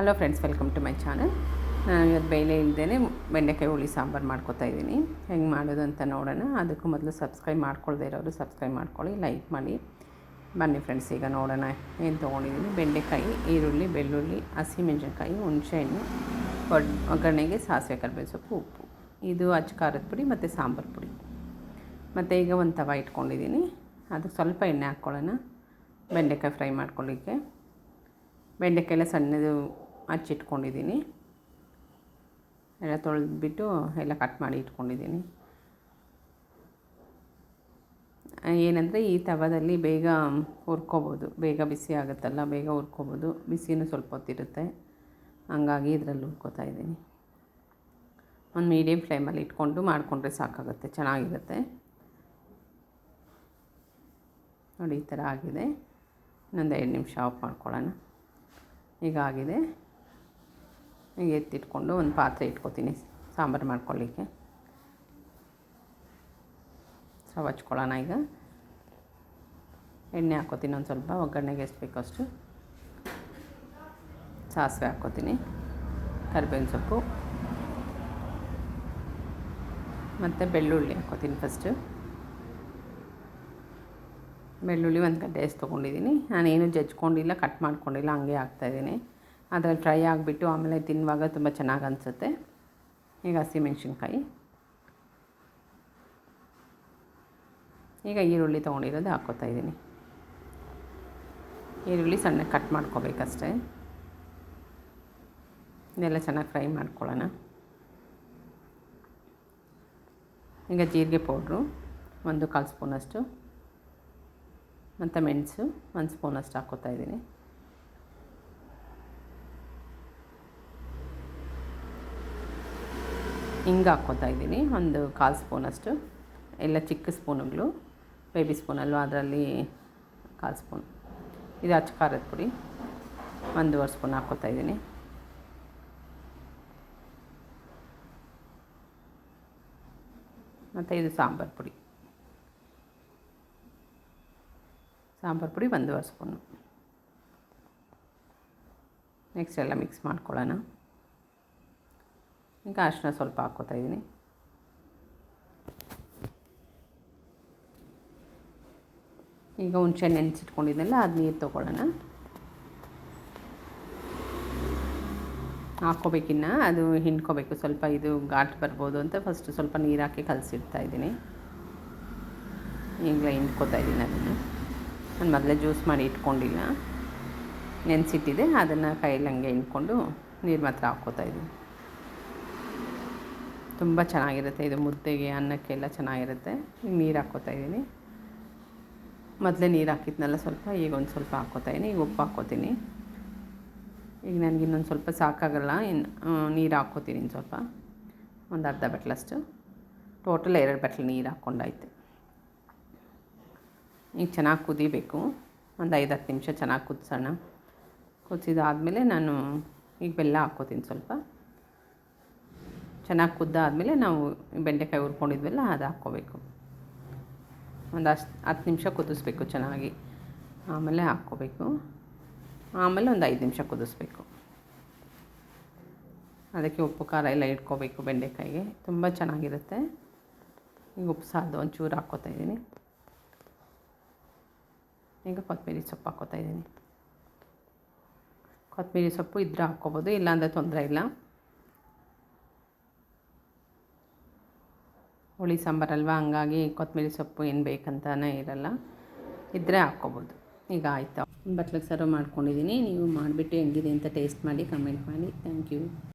Hello friends welcome to my channel ನಾನು ಇವತ್ತು ಬೇಳೆ ಇಲ್ಲದೇ ಬೆಂಡೆಕಾಯಿ ಹುಳಿ ಸಾಂಬಾರು ಮಾಡ್ಕೊತಾ ಇದ್ದೀನಿ. ಹೆಂಗೆ ಮಾಡೋದು ಅಂತ ನೋಡೋಣ. ಅದಕ್ಕೂ ಮೊದಲು ಸಬ್ಸ್ಕ್ರೈಬ್ ಮಾಡ್ಕೊಳ್ದೇ ಇರೋರು ಸಬ್ಸ್ಕ್ರೈಬ್ ಮಾಡ್ಕೊಳ್ಳಿ ಲೈಕ್ ಮಾಡಿ. ಬನ್ನಿ ಫ್ರೆಂಡ್ಸ್ ಈಗ ನೋಡೋಣ ಏನು ತೊಗೊಂಡಿದ್ದೀನಿ. ಬೆಂಡೆಕಾಯಿ, ಈರುಳ್ಳಿ, ಬೆಳ್ಳುಳ್ಳಿ ಹಸಿಮೆಣಸಿನ್ಕಾಯಿ ಹುಣಸೆಹಣ್ಣು, ಒಡ್, ಒಗ್ಗರಣೆಗೆ ಸಾಸಿವೆ ಕರಿಬೇವು ಸೊಪ್ಪು, ಉಪ್ಪು. ಇದು ಅಚ್ಚ ಖಾರದ ಪುಡಿ ಮತ್ತು ಸಾಂಬಾರು ಪುಡಿ. ಮತ್ತು ಈಗ ಒಂದು ತವ ಇಟ್ಕೊಂಡಿದ್ದೀನಿ. ಅದಕ್ಕೆ ಸ್ವಲ್ಪ ಎಣ್ಣೆ ಹಾಕ್ಕೊಳ್ಳೋಣ. ಬೆಂಡೆಕಾಯಿ ಫ್ರೈ ಮಾಡ್ಕೊಳ್ಳಿಕ್ಕೆ. ಬೆಂಡೆಕಾಯಿ ಸಣ್ಣದು ಹಚ್ಚಿಟ್ಕೊಂಡಿದ್ದೀನಿ ಎಲ್ಲ ತೊಳೆದ್ಬಿಟ್ಟು ಎಲ್ಲ ಕಟ್ ಮಾಡಿ ಇಟ್ಕೊಂಡಿದ್ದೀನಿ. ಏನಂದರೆ ಈ ತವದಲ್ಲಿ ಬೇಗ ಹುರ್ಕೋಬೋದು. ಬೇಗ ಬಿಸಿ ಆಗುತ್ತಲ್ಲ, ಬೇಗ ಹುರ್ಕೋಬೋದು. ಬಿಸಿನೂ ಸ್ವಲ್ಪ ಹೊತ್ತಿರುತ್ತೆ. ಹಂಗಾಗಿ ಇದರಲ್ಲಿ ಹುರ್ಕೋತಾ ಇದ್ದೀನಿ. ಒಂದು ಮೀಡಿಯಮ್ ಫ್ಲೇಮಲ್ಲಿ ಇಟ್ಕೊಂಡು ಮಾಡಿಕೊಂಡ್ರೆ ಸಾಕಾಗುತ್ತೆ, ಚೆನ್ನಾಗಿರುತ್ತೆ. ನೋಡಿ, ಈ ಥರ ಆಗಿದೆ. ಇನ್ನೊಂದು ಎರಡು ನಿಮಿಷ ಆಫ್ ಮಾಡ್ಕೊಳ್ಳೋಣ. ಈಗ ಆಗಿದೆ. ಎತ್ತಿಟ್ಕೊಂಡು ಒಂದು ಪಾತ್ರೆ ಇಟ್ಕೊತೀನಿ ಸಾಂಬಾರು ಮಾಡ್ಕೊಳ್ಳಿಕ್ಕೆ. ಸ್ಟವ್ ಹಚ್ಕೊಳ್ಳೋಣ ಈಗ. ಎಣ್ಣೆ ಹಾಕ್ಕೋತೀನಿ ಒಂದು ಸ್ವಲ್ಪ, ಒಗ್ಗರಣೆಗೆ ಎಷ್ಟು ಬೇಕೋ ಅಷ್ಟು. ಸಾಸಿವೆ ಹಾಕ್ಕೋತೀನಿ, ಕರಿಬೇವಿನ ಸೊಪ್ಪು, ಮತ್ತು ಬೆಳ್ಳುಳ್ಳಿ ಹಾಕ್ಕೋತೀನಿ ಫಸ್ಟು ಬೆಳ್ಳುಳ್ಳಿ ಒಂದು ಗಡ್ಡೆ ಎಷ್ಟು ತೊಗೊಂಡಿದ್ದೀನಿ. ನಾನೇನು ಜಜ್ಕೊಂಡಿಲ್ಲ ಕಟ್ ಮಾಡ್ಕೊಂಡಿಲ್ಲ, ಹಂಗೆ ಹಾಕ್ತಾಯಿದ್ದೀನಿ ಅದ್ರಲ್ಲಿ ಫ್ರೈ ಆಗಿಬಿಟ್ಟು ಆಮೇಲೆ ತಿನ್ನುವಾಗ ತುಂಬ ಚೆನ್ನಾಗಿ ಅನಿಸುತ್ತೆ. ಈಗ ಹಸಿಮೆಣ್ಸಿನ್ಕಾಯಿ. ಈಗ ಈರುಳ್ಳಿ ತೊಗೊಂಡಿರೋದು ಹಾಕ್ಕೋತಾ ಇದ್ದೀನಿ. ಈರುಳ್ಳಿ ಸಣ್ಣ ಕಟ್ ಮಾಡ್ಕೋಬೇಕಷ್ಟೇ. ಇದೆಲ್ಲ ಚೆನ್ನಾಗಿ ಫ್ರೈ ಮಾಡ್ಕೊಳ್ಳೋಣ. ಈಗ ಜೀರಿಗೆ ಪೌಡ್ರು, ಒಂದು ಕಾಲು ಸ್ಪೂನಷ್ಟು. ಮತ್ತು ಮೆಣಸು, ಒಂದು ಸ್ಪೂನಷ್ಟು ಹಾಕ್ಕೋತಾ ಇದ್ದೀನಿ. ಹಿಂಗೆ ಹಾಕ್ಕೊತಾ ಇದ್ದೀನಿ. ಒಂದು ಕಾಲು ಸ್ಪೂನಷ್ಟು ಎಲ್ಲ ಚಿಕ್ಕ ಸ್ಪೂನುಗಳು. ಬೇಬಿ ಸ್ಪೂನಲ್ಲೂ ಅದರಲ್ಲಿ ಕಾಲು ಸ್ಪೂನ್. ಇದು ಅಚ್ಚ ಖಾರದ ಪುಡಿ. ಒಂದೂವರೆ ಸ್ಪೂನ್ ಹಾಕ್ಕೊತಾ ಇದ್ದೀನಿ. ಮತ್ತು ಇದು ಸಾಂಬಾರು ಪುಡಿ. ಸಾಂಬಾರು ಪುಡಿ ಒಂದೂವರೆ ಸ್ಪೂನು. ನೆಕ್ಸ್ಟ್ ಎಲ್ಲ ಮಿಕ್ಸ್ ಮಾಡ್ಕೊಳ್ಳೋಣ. ಈಗ ಅರಿಶಿನ ಸ್ವಲ್ಪ ಹಾಕ್ಕೋತಾ ಇದ್ದೀನಿ. ಈಗ ಹುಣಸೆ ನೆನೆಸಿಟ್ಕೊಂಡಿದ್ದೆಲ್ಲ ಅದು ನೀರು ತೊಗೊಳ್ಳೋಣ. ಹಾಕ್ಕೋಬೇಕಿನ್ನ ಅದು ಹಿಂಡ್ಕೋಬೇಕು. ಸ್ವಲ್ಪ ಇದು ಘಾಟ್ ಬರ್ಬೋದು ಅಂತ ಫಸ್ಟ್ ಸ್ವಲ್ಪ ನೀರು ಹಾಕಿ ಕಲಸಿಡ್ತಾ ಇದ್ದೀನಿ. ಈಗಲೇ ಹಿಂಡ್ಕೋತಾ ಇದ್ದೀನಿ ಅದನ್ನು. ನಾನು ಮೊದಲೇ ಜ್ಯೂಸ್ ಮಾಡಿ ಇಟ್ಕೊಂಡಿಲ್ಲ. ನೆನೆಸಿಟ್ಟಿದೆ, ಅದನ್ನು ಕೈಯಲ್ಲಿ ಹಂಗೆ ಹಿಂಡ್ಕೊಂಡು ನೀರು ಮಾತ್ರ ಹಾಕ್ಕೋತಾ ಇದ್ದೀನಿ. ತುಂಬ ಚೆನ್ನಾಗಿರುತ್ತೆ. ಇದು ಮುದ್ದೆಗೆ ಅನ್ನಕ್ಕೆಲ್ಲ ಚೆನ್ನಾಗಿರುತ್ತೆ. ನೀರು ಹಾಕ್ಕೋತಾ ಇದ್ದೀನಿ. ಮೊದಲೇ ನೀರು ಹಾಕಿದ್ನಲ್ಲ ಸ್ವಲ್ಪ, ಈಗ ಒಂದು ಸ್ವಲ್ಪ ಹಾಕ್ಕೋತಾ ಇದ್ದೀನಿ. ಈಗ ಉಪ್ಪು ಹಾಕ್ಕೋತೀನಿ. ಈಗ ನನಗೆ ಇನ್ನೊಂದು ಸ್ವಲ್ಪ ಸಾಕಾಗಲ್ಲ. ಇನ್ನು ನೀರು ಹಾಕ್ಕೋತೀನಿ ಇನ್ನು ಸ್ವಲ್ಪ. ಒಂದು ಅರ್ಧ ಬಟ್ಲಷ್ಟು ಟೋಟಲ್ ಎರಡು ಬಟ್ಲು ನೀರು ಹಾಕ್ಕೊಂಡಾಯ್ತು. ಈಗ ಚೆನ್ನಾಗಿ ಕುದಿಬೇಕು. ಒಂದು ಐದು ಹತ್ತು ನಿಮಿಷ ಚೆನ್ನಾಗಿ ಕುದಿಸೋಣ. ಕುದಿಸಿದಾದಮೇಲೆ ನಾನು ಈಗ ಬೆಲ್ಲ ಹಾಕ್ಕೋತೀನಿ ಸ್ವಲ್ಪ. ಚೆನ್ನಾಗಿ ಕುದ್ದಾದಮೇಲೆ ನಾವು ಬೆಂಡೆಕಾಯಿ ಹುರ್ಕೊಂಡಿದ್ವಲ್ಲ ಅದು ಹಾಕ್ಕೋಬೇಕು. ಒಂದು ಅಷ್ಟು, ಹತ್ತು ನಿಮಿಷ ಕುದಿಸ್ಬೇಕು ಚೆನ್ನಾಗಿ. ಆಮೇಲೆ ಹಾಕ್ಕೋಬೇಕು. ಆಮೇಲೆ ಒಂದು ಐದು ನಿಮಿಷ ಕುದಿಸ್ಬೇಕು. ಅದಕ್ಕೆ ಉಪ್ಪು, ಖಾರ ಎಲ್ಲ ಇಟ್ಕೋಬೇಕು ಬೆಂಡೆಕಾಯಿಗೆ. ತುಂಬ ಚೆನ್ನಾಗಿರುತ್ತೆ. ಈಗ ಉಪ್ಪು ಸಾಲದು ಒಂಚೂರು ಹಾಕ್ಕೋತಾ ಇದ್ದೀನಿ. ಈಗ ಕೊತ್ತಂಬರಿ ಸೊಪ್ಪು ಹಾಕ್ಕೋತಾ ಇದ್ದೀನಿ. ಕೊತ್ತಂಬರಿ ಸೊಪ್ಪು ಇದ್ರೆ ಹಾಕ್ಕೋಬೋದು, ಇಲ್ಲಾಂದರೆ ತೊಂದರೆ ಇಲ್ಲ. ಹುಳಿ ಸಾಂಬಾರಲ್ವ ಹಂಗಾಗಿ ಕೊತ್ತಂಬರಿ ಸೊಪ್ಪು ಏನು ಬೇಕಂತಲೇ ಇರಲ್ಲ. ಇದ್ದರೆ ಹಾಕ್ಕೋಬೋದು. ಈಗ ಆಯಿತು. ಬಟ್ಲಿಗೆ ಸರ್ವ್ ಮಾಡ್ಕೊಂಡಿದ್ದೀನಿ ನೀವು ಮಾಡಿಬಿಟ್ಟು ಹೆಂಗಿದೆ ಅಂತ ಟೇಸ್ಟ್ ಮಾಡಿ ಕಮೆಂಟ್ ಮಾಡಿ. Thank you